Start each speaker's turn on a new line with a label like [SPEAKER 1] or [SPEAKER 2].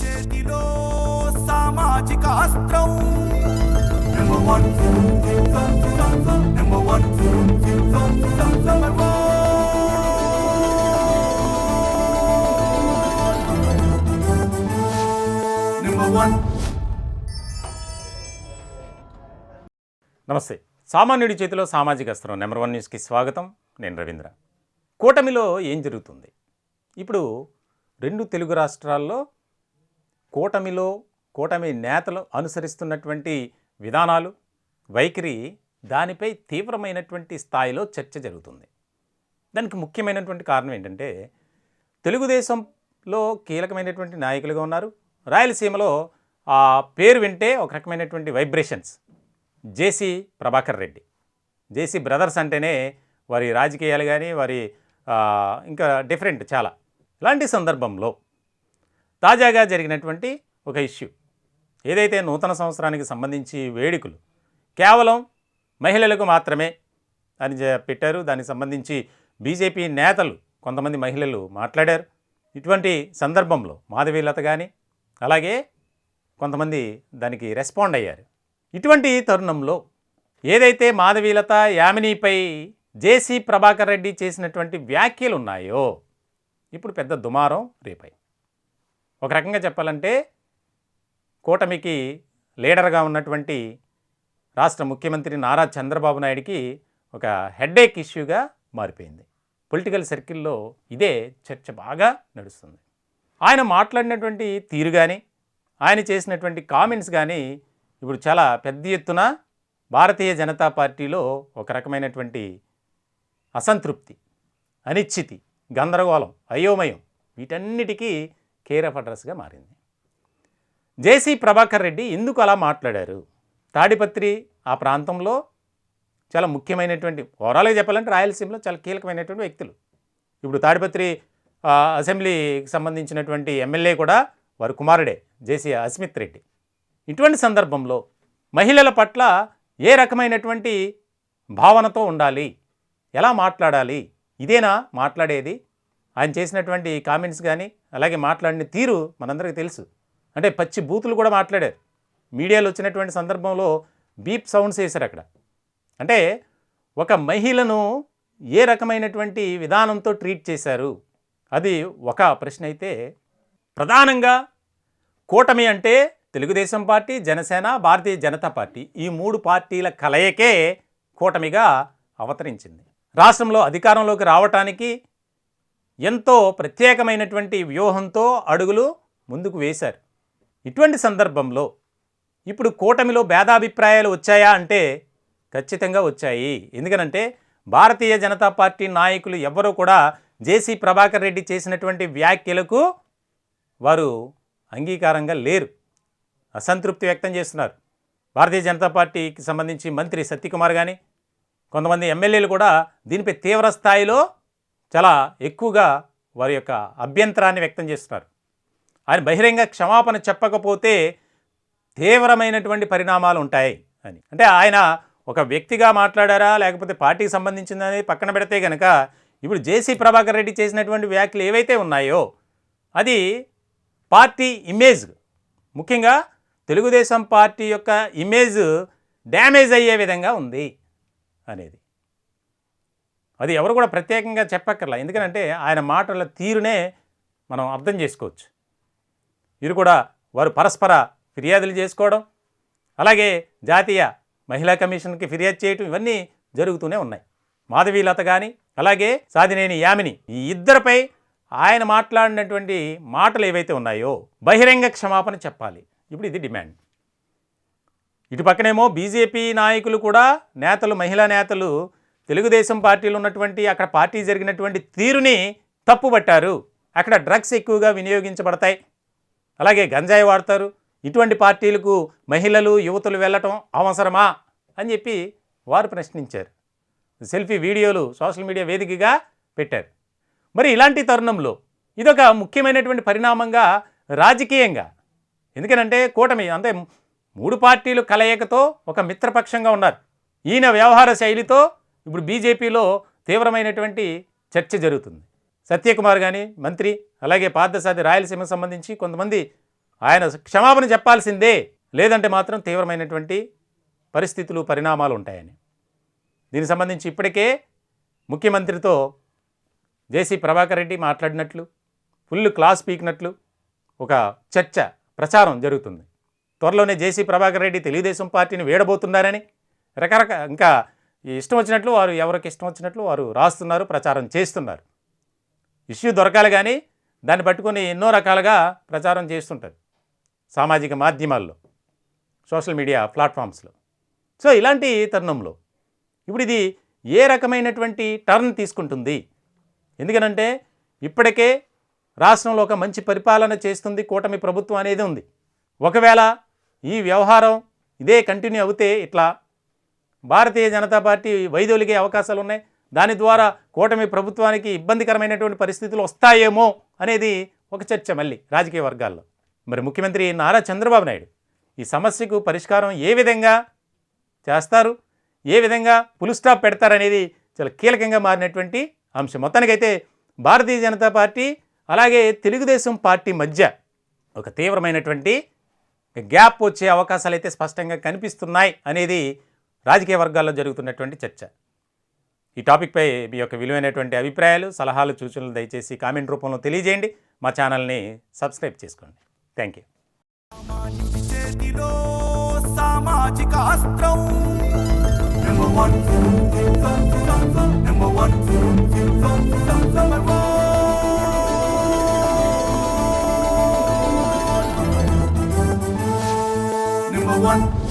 [SPEAKER 1] చేతిలో సామాజిక అస్త్రం. Number one number one number one
[SPEAKER 2] నమస్తే. సామాన్యుడి చేతిలో సామాజిక అస్త్రం నెంబర్ వన్ న్యూస్కి స్వాగతం. నేను రవీంద్ర. కూటమిలో ఏం జరుగుతుంది? ఇప్పుడు రెండు తెలుగు రాష్ట్రాల్లో కూటమిలో కూటమి నేతలు అనుసరిస్తున్నటువంటి విధానాలు వైఖరి దానిపై తీవ్రమైనటువంటి స్థాయిలో చర్చ జరుగుతుంది. దానికి ముఖ్యమైనటువంటి కారణం ఏంటంటే తెలుగుదేశంలో కీలకమైనటువంటి నాయకులుగా ఉన్నారు. రాయలసీమలో ఆ పేరు వింటే ఒక రకమైనటువంటి వైబ్రేషన్స్. జేసీ ప్రభాకర్ రెడ్డి. జేసీ బ్రదర్స్ అంటేనే వారి రాజకీయాలు కానీ వారి ఇంకా డిఫరెంట్ చాలా. ఇలాంటి సందర్భంలో తాజాగా జరిగినటువంటి ఒక ఇష్యూ. ఏదైతే నూతన సంవత్సరానికి సంబంధించి వేడుకలు కేవలం మహిళలకు మాత్రమే అని పెట్టారు. దానికి సంబంధించి బీజేపీ నేతలు కొంతమంది మహిళలు మాట్లాడారు. ఇటువంటి సందర్భంలో మాధవీలత కానీ అలాగే కొంతమంది దానికి రెస్పాండ్ అయ్యారు. ఇటువంటి తరుణంలో ఏదైతే మాధవీలత యామినీపై జేసీ ప్రభాకర్ రెడ్డి చేసినటువంటి వ్యాఖ్యలు ఉన్నాయో ఇప్పుడు పెద్ద దుమారం రేపాయి ఒక రకంగా చెప్పాలంటే కూటమికి లీడర్గా ఉన్నటువంటి రాష్ట్ర ముఖ్యమంత్రి నారా చంద్రబాబు నాయుడికి ఒక హెడ్ఏక్ ఇష్యూగా మారిపోయింది. పొలిటికల్ సర్కిల్లో ఇదే చర్చ బాగా నడుస్తుంది. ఆయన మాట్లాడినటువంటి తీరు కానీ ఆయన చేసినటువంటి కామెంట్స్ కానీ ఇప్పుడు చాలా పెద్ద ఎత్తున భారతీయ జనతా పార్టీలో ఒక రకమైనటువంటి అసంతృప్తి అనిశ్చితి గందరగోళం అయోమయం వీటన్నిటికీ కేర్ ఆఫ్ అడ్రస్గా మారింది. జేసీ ప్రభాకర్ రెడ్డి ఎందుకు అలా మాట్లాడారు? తాడిపత్రి ఆ ప్రాంతంలో చాలా ముఖ్యమైనటువంటి ఓవరాల్గా చెప్పాలంటే రాయలసీమలో చాలా కీలకమైనటువంటి వ్యక్తులు. ఇప్పుడు తాడిపత్రి అసెంబ్లీకి సంబంధించినటువంటి ఎమ్మెల్యే కూడా వారి కుమారుడే జేసీ అస్మిత్ రెడ్డి. ఇటువంటి సందర్భంలో మహిళల పట్ల ఏ రకమైనటువంటి భావనతో ఉండాలి? ఎలా మాట్లాడాలి? ఇదేనా మాట్లాడేది? ఆయన చేసినటువంటి కామెంట్స్ కానీ అలాగే మాట్లాడిన తీరు మనందరికీ తెలుసు. అంటే పచ్చి బూతులు కూడా మాట్లాడారు. మీడియాలో వచ్చినటువంటి సందర్భంలో బీప్ సౌండ్స్ వేశారు అక్కడ. అంటే ఒక మహిళను ఏ రకమైనటువంటి విధానంతో ట్రీట్ చేశారు? అది ఒక ప్రశ్న అయితే ప్రధానంగా కూటమి అంటే తెలుగుదేశం పార్టీ జనసేన భారతీయ జనతా పార్టీ ఈ మూడు పార్టీల కలయికే కూటమిగా అవతరించింది. రాష్ట్రంలో అధికారంలోకి రావటానికి ఎంతో ప్రత్యేకమైనటువంటి వ్యూహంతో అడుగులు ముందుకు వేశారు. ఇటువంటి సందర్భంలో ఇప్పుడు కూటమిలో భేదాభిప్రాయాలు వచ్చాయా అంటే ఖచ్చితంగా వచ్చాయి. ఎందుకనంటే భారతీయ జనతా పార్టీ నాయకులు ఎవ్వరూ కూడా జేసీ ప్రభాకర్ రెడ్డి చేసినటువంటి వ్యాఖ్యలకు వారు అంగీకారంగా లేరు. అసంతృప్తి వ్యక్తం చేస్తున్నారు. భారతీయ జనతా పార్టీకి సంబంధించి మంత్రి సత్యకుమార్ కానీ కొంతమంది ఎమ్మెల్యేలు కూడా దీనిపై తీవ్ర స్థాయిలో చాలా ఎక్కువగా వారి యొక్క అభ్యంతరాన్ని వ్యక్తం చేస్తున్నారు. ఆయన బహిరంగ క్షమాపణ చెప్పకపోతే తీవ్రమైనటువంటి పరిణామాలు ఉంటాయి అని. అంటే ఆయన ఒక వ్యక్తిగా మాట్లాడారా లేకపోతే పార్టీకి సంబంధించిందని పక్కన పెడితే కనుక ఇప్పుడు జేసీ ప్రభాకర్ రెడ్డి చేసినటువంటి వ్యాఖ్యలు ఏవైతే ఉన్నాయో అది పార్టీ ఇమేజ్ ముఖ్యంగా తెలుగుదేశం పార్టీ యొక్క ఇమేజ్ డ్యామేజ్ అయ్యే విధంగా ఉంది అనేది. అది ఎవరు కూడా ప్రత్యేకంగా చెప్పక్కర్లా. ఎందుకంటే ఆయన మాటల తీరునే మనం అర్థం చేసుకోవచ్చు. ఇది కూడా వారు పరస్పర ఫిర్యాదులు చేసుకోవడం అలాగే జాతీయ మహిళా కమిషన్కి ఫిర్యాదు చేయటం ఇవన్నీ జరుగుతూనే ఉన్నాయి. మాధవీలత కానీ అలాగే సాధినేని యామిని ఈ ఇద్దరిపై ఆయన మాట్లాడినటువంటి మాటలు ఏవైతే ఉన్నాయో బహిరంగ క్షమాపణ చెప్పాలి. ఇప్పుడు ఇది డిమాండ్. ఇటు పక్కనేమో బీజేపీ నాయకులు కూడా నేతలు మహిళా నేతలు తెలుగుదేశం పార్టీలో ఉన్నటువంటి అక్కడ పార్టీ జరిగినటువంటి తీరుని తప్పుపట్టారు. అక్కడ డ్రగ్స్ ఎక్కువగా వినియోగించబడతాయి. అలాగే గంజాయి వాడతారు. ఇటువంటి పార్టీలకు మహిళలు యువతులు వెళ్ళటం అవసరమా అని చెప్పి వారు ప్రశ్నించారు. సెల్ఫీ వీడియోలు సోషల్ మీడియా వేదికగా పెట్టారు. మరి ఇలాంటి తరుణంలో ఇదొక ముఖ్యమైనటువంటి పరిణామంగా రాజకీయంగా ఎందుకనంటే కూటమి అంటే మూడు పార్టీలు కలయికతో ఒక మిత్రపక్షంగా ఉన్నారు. ఈయన వ్యవహార శైలితో ఇప్పుడు బీజేపీలో తీవ్రమైనటువంటి చర్చ జరుగుతుంది. సత్యకుమార్ కానీ మంత్రి అలాగే పార్థసాది రాయలసీమకు సంబంధించి కొంతమంది ఆయన క్షమాపణ చెప్పాల్సిందే. లేదంటే మాత్రం తీవ్రమైనటువంటి పరిస్థితులు పరిణామాలు ఉంటాయని. దీనికి సంబంధించి ఇప్పటికే ముఖ్యమంత్రితో జేసీ ప్రభాకర్ రెడ్డి మాట్లాడినట్లు ఫుల్ క్లాస్ పీకినట్లు ఒక చర్చ ప్రచారం జరుగుతుంది. త్వరలోనే జేసీ ప్రభాకర్ రెడ్డి తెలుగుదేశం పార్టీని వేడబోతున్నారని రకరకాల ఇంకా ఇష్టం వచ్చినట్లు వారు ఎవరికి ఇష్టం వచ్చినట్లు వారు రాస్తున్నారు ప్రచారం చేస్తున్నారు. ఇష్యూ దొరకాలి కానీ దాన్ని పట్టుకొని ఎన్నో రకాలుగా ప్రచారం చేస్తుంటారు సామాజిక మాధ్యమాల్లో సోషల్ మీడియా ప్లాట్ఫామ్స్లో. సో ఇలాంటి తరుణంలో ఇప్పుడు ఇది ఏ రకమైనటువంటి టర్న్ తీసుకుంటుంది? ఎందుకనంటే ఇప్పటికే రాష్ట్రంలో ఒక మంచి పరిపాలన చేస్తుంది కూటమి ప్రభుత్వం అనేది ఉంది. ఒకవేళ ఈ వ్యవహారం ఇదే కంటిన్యూ అవుతే ఇట్లా భారతీయ జనతా పార్టీ వైదొలిగే అవకాశాలు ఉన్నాయి దాని ద్వారా కూటమి ప్రభుత్వానికి ఇబ్బందికరమైనటువంటి పరిస్థితులు వస్తాయేమో అనేది ఒక చర్చ మళ్ళీ రాజకీయ వర్గాల్లో. మరి ముఖ్యమంత్రి నారా చంద్రబాబు నాయుడు ఈ సమస్యకు పరిష్కారం ఏ విధంగా చేస్తారు? ఏ విధంగా పులు స్టాప్ పెడతారనేది చాలా కీలకంగా మారినటువంటి అంశం. మొత్తానికైతే భారతీయ జనతా పార్టీ అలాగే తెలుగుదేశం పార్టీ మధ్య ఒక తీవ్రమైనటువంటి గ్యాప్ వచ్చే అవకాశాలు అయితే స్పష్టంగా కనిపిస్తున్నాయి అనేది రాజకీయ వర్గాల్లో జరుగుతున్నటువంటి చర్చ. ఈ టాపిక్పై మీ యొక్క విలువైనటువంటి అభిప్రాయాలు సలహాలు సూచనలు దయచేసి కామెంట్ రూపంలో తెలియజేయండి. మా ఛానల్ని సబ్స్క్రైబ్ చేసుకోండి. Thank you.
[SPEAKER 1] One.